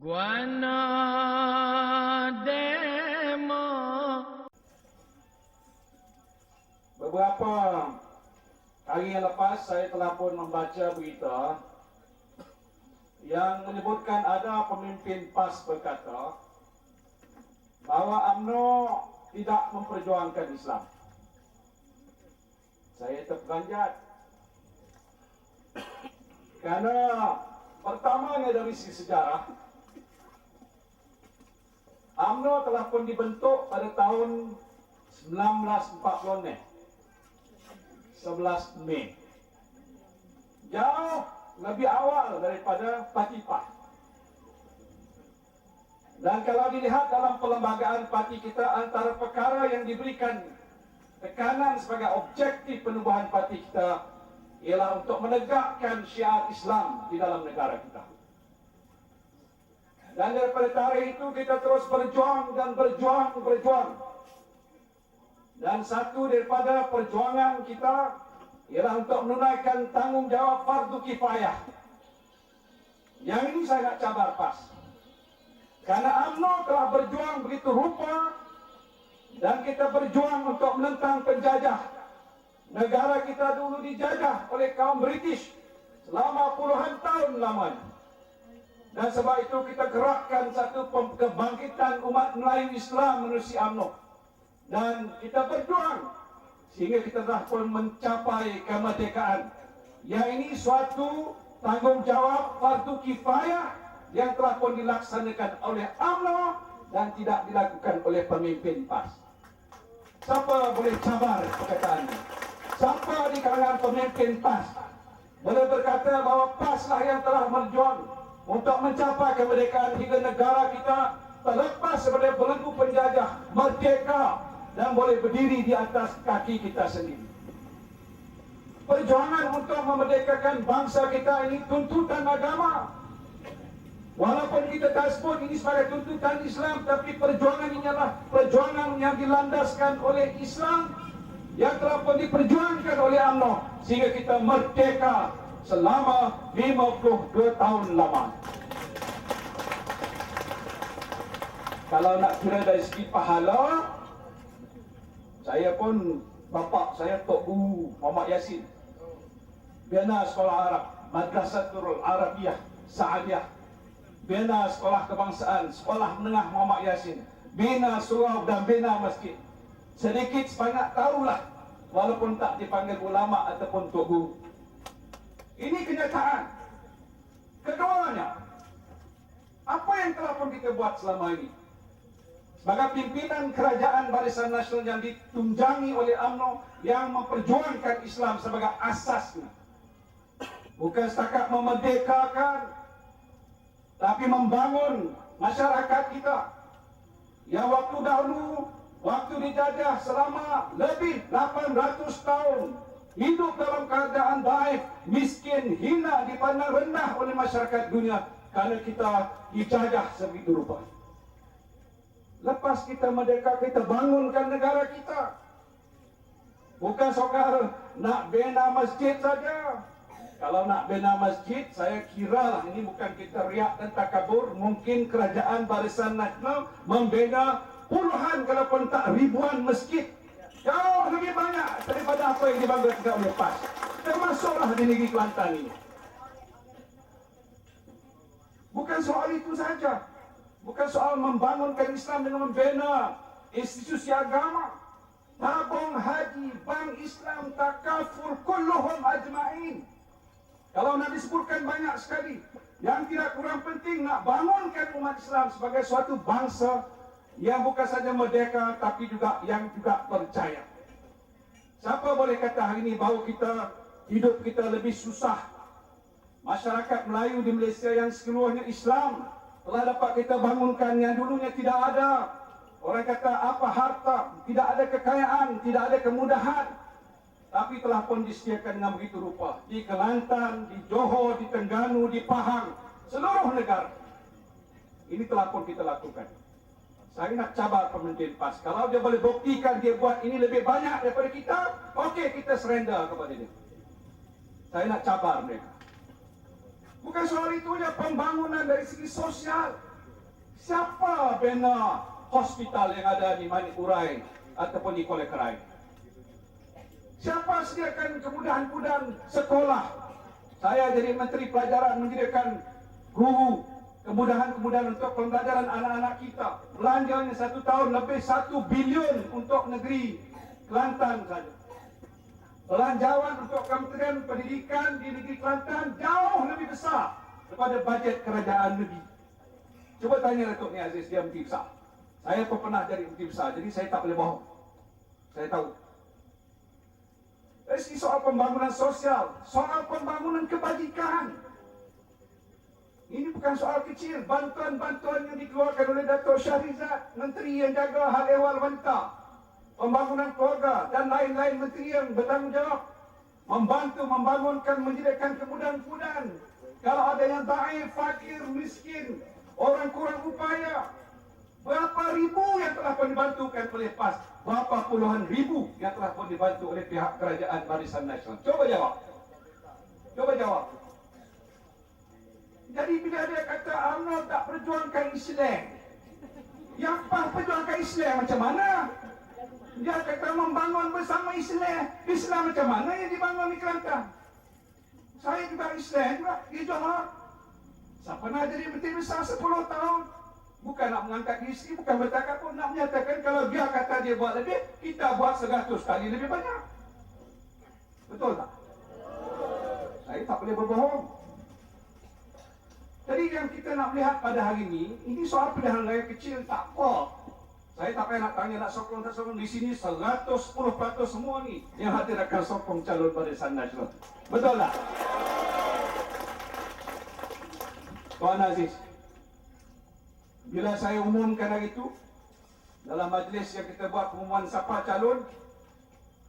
Guana Beberapa hari yang lepas saya telah pun membaca berita yang menyebutkan ada pemimpin PAS berkata bahawa UMNO tidak memperjuangkan Islam. Saya terperanjat kerana pertamanya dari sisi sejarah UMNO telah pun dibentuk pada tahun 1940 11 Mei. Jauh lebih awal daripada Parti PAS. Dan kalau dilihat dalam perlembagaan parti kita antara perkara yang diberikan tekanan sebagai objektif penubuhan parti kita ialah untuk menegakkan syiar Islam di dalam negara kita. Dan daripada tarikh itu kita terus berjuang dan berjuang berjuang dan satu daripada perjuangan kita ialah untuk menunaikan tanggungjawab fardu kifayah. Yang ini saya nak cabar pas. Karena UMNO telah berjuang begitu rupa dan kita berjuang untuk menentang penjajah. Negara kita dulu dijajah oleh kaum British selama puluhan tahun lamanya. Dan sebab itu kita gerakkan satu kebangkitan umat Melayu Islam menerusi UMNO dan kita berjuang sehingga kita telah pun mencapai kemerdekaan. Yang ini suatu tanggungjawab fardu kifayah yang telah pun dilaksanakan oleh UMNO dan tidak dilakukan oleh pemimpin PAS. Siapa boleh cabar perkataan ini? Siapa di kalangan pemimpin PAS boleh berkata bahawa PAS lah yang telah berjuang untuk mencapai kemerdekaan hingga negara kita terlepas daripada belenggu penjajah merdeka dan boleh berdiri di atas kaki kita sendiri. Perjuangan untuk memerdekakan bangsa kita ini tuntutan agama. Walaupun kita tak sebut ini sebagai tuntutan Islam, tapi perjuangan ini adalah perjuangan yang dilandaskan oleh Islam yang telah pun diperjuangkan oleh UMNO sehingga kita merdeka selama 52 tahun lama. Kalau nak kira dari segi pahala, saya pun bapa saya Tok Guru Muhammad Yasin. Bina Sekolah Arab, Madrasatul Arabiyah, Sa'adiyah. Bina Sekolah Kebangsaan, Sekolah Menengah Muhammad Yasin. Bina surau dan bina masjid. Sedikit sebanyak taruhlah walaupun tak dipanggil ulama ataupun Tok Guru. Ini kenyataan. Keduanya, apa yang telah pun kita buat selama ini? Sebagai pimpinan kerajaan Barisan Nasional yang ditunjangi oleh UMNO yang memperjuangkan Islam sebagai asasnya. Bukan setakat memerdekakan, tapi membangun masyarakat kita. Yang waktu dahulu, waktu dijajah selama lebih 800 tahun, hidup dalam keadaan baik, miskin, hina, dipandang rendah oleh masyarakat dunia kerana kita dijajah sebegitu rupa. Lepas kita merdeka, kita bangunkan negara kita. Bukan sokar nak bina masjid saja. Kalau nak bina masjid, saya kira lah ini bukan kita riak dan takabur. Mungkin kerajaan barisan nasional membina puluhan kalaupun tak ribuan masjid. Jauh lebih banyak daripada apa yang dibanggakan oleh PAS. Termasuklah di negeri Kelantan ini. Bukan soal itu saja. Bukan soal membangunkan Islam dengan membina institusi agama. Tabung haji, bank Islam, takafur, kulluhum ajma'in. Kalau nak disebutkan banyak sekali. Yang tidak kurang penting nak bangunkan umat Islam sebagai suatu bangsa yang bukan saja merdeka tapi juga yang juga percaya. Siapa boleh kata hari ini bahawa kita hidup kita lebih susah. Masyarakat Melayu di Malaysia yang seluruhnya Islam telah dapat kita bangunkan yang dulunya tidak ada. Orang kata apa harta, tidak ada kekayaan, tidak ada kemudahan. Tapi telah pun disediakan dengan begitu rupa. Di Kelantan, di Johor, di Tengganu, di Pahang. Seluruh negara. Ini telah pun kita lakukan. Saya nak cabar pemimpin PAS. Kalau dia boleh buktikan dia buat ini lebih banyak daripada kita, okey kita surrender kepada dia. Saya nak cabar mereka. Bukan soal itu pembangunan dari segi sosial. Siapa bina hospital yang ada di Manik Urai ataupun di Kuala Kerai? Siapa sediakan kemudahan-kemudahan sekolah? Saya jadi Menteri Pelajaran menyediakan guru kemudahan-kemudahan untuk pembelajaran anak-anak kita. Belanjanya satu tahun lebih satu bilion untuk negeri Kelantan saja. Belanjawan untuk Kementerian Pendidikan di negeri Kelantan jauh lebih besar daripada bajet kerajaan negeri. Cuba tanya Datuk Ni Aziz, dia menteri besar. Saya pun pernah jadi menteri besar, jadi saya tak boleh bohong. Saya tahu. Dari segi soal pembangunan sosial, soal pembangunan kebajikan. Ini bukan soal kecil. Bantuan-bantuan yang dikeluarkan oleh Datuk Syahrizat, Menteri yang jaga hal ehwal wanita, pembangunan keluarga dan lain-lain menteri yang bertanggungjawab membantu membangunkan, menyediakan kemudahan-kemudahan. Kalau ada yang daif, fakir, miskin, orang kurang upaya, Berapa ribu yang telah pun dibantukan oleh PAS? Berapa puluhan ribu yang telah pun dibantu oleh pihak kerajaan Barisan Nasional? Coba jawab. Coba jawab. Jadi bila dia kata UMNO tak perjuangkan Islam, yang PAS perjuangkan Islam macam mana? Dia kata membangun bersama Islam. Islam macam mana yang dibangun di Kelantan? Saya juga Islam juga di Johor. Saya pernah jadi menteri besar 10 tahun. Bukan nak mengangkat diri bukan bertakap pun nak menyatakan kalau dia kata dia buat lebih, kita buat 100 kali lebih banyak. Betul tak? Saya tak boleh berbohong. Jadi yang kita nak lihat pada hari ini, ini soal pilihan raya kecil tak apa. Saya tak payah nak tanya nak sokong tak sokong. Di sini 110% semua ni yang hadir akan sokong calon barisan nasional. Betul tak? Tuan Aziz, bila saya umumkan hari itu dalam majlis yang kita buat pengumuman siapa calon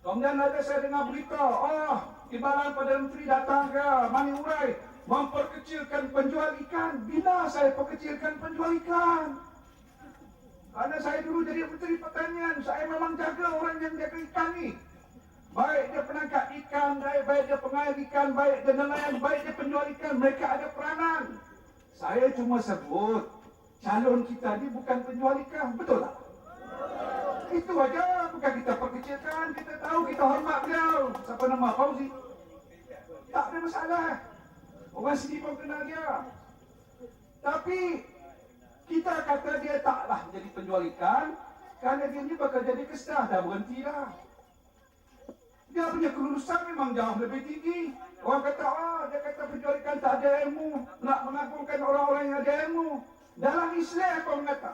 kemudian ada saya dengar berita oh timbalan Perdana Menteri datang ke Mani Urai memperkecilkan penjual ikan bila saya perkecilkan penjual ikan kerana saya dulu jadi Menteri Pertanian saya memang jaga orang yang jaga ikan ni baik dia penangkap ikan baik, baik dia pengair ikan baik dia nelayan baik dia penjual ikan mereka ada peranan saya cuma sebut calon kita ni bukan penjual ikan, betul tak? Itu aja, bukan kita perkecilkan, kita tahu kita hormat beliau. Siapa nama Fauzi? Tak ada masalah. Orang sini pun kenal dia. Tapi kita kata dia taklah jadi penjual ikan kerana dia ni bakal jadi kesah dah berhenti dah. Dia punya kelulusan memang jauh lebih tinggi. Orang kata, ah, dia kata penjual ikan tak ada ilmu. Nak mengagungkan orang-orang yang ada ilmu. Dalam Islam apa mengata?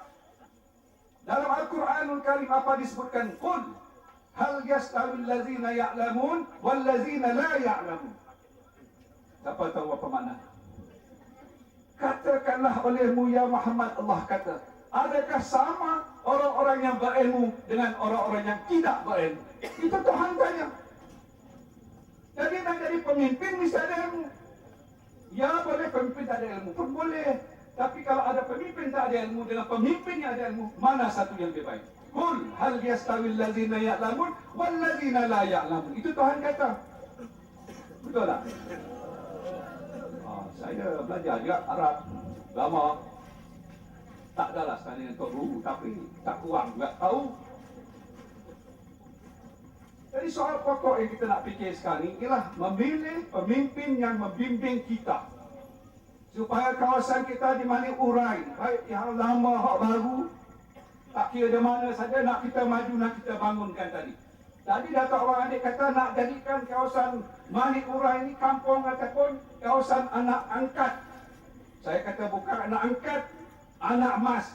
Dalam Al-Quranul Karim apa disebutkan? Qul hal yastawi allazina ya'lamun wal ladzina la ya'lamun. Siapa tahu apa makna? Katakanlah olehmu ya Muhammad Allah kata, adakah sama orang-orang yang berilmu dengan orang-orang yang tidak berilmu? Itu Tuhan tanya. Jadi nak jadi pemimpin mesti ada ilmu. Ya boleh pemimpin tak ada ilmu pun boleh. Tapi kalau ada pemimpin tak ada ilmu dengan pemimpin yang ada ilmu, mana satu yang lebih baik? Kul hal yastawi allazina ya'lamun wal ladzina la ya'lamun. Itu Tuhan kata. Betul tak? Saya belajar juga Arab lama. Tak adalah sekarang untuk guru tapi tak kurang juga tahu. Jadi soal pokok yang kita nak fikir sekarang ialah memilih pemimpin yang membimbing kita supaya kawasan kita di mana urai baik yang lama hak baru tak kira di mana saja nak kita maju nak kita bangunkan tadi tadi datuk orang adik kata nak jadikan kawasan Manik Urai ini kampung ataupun kawasan anak angkat. Saya kata bukan anak angkat anak emas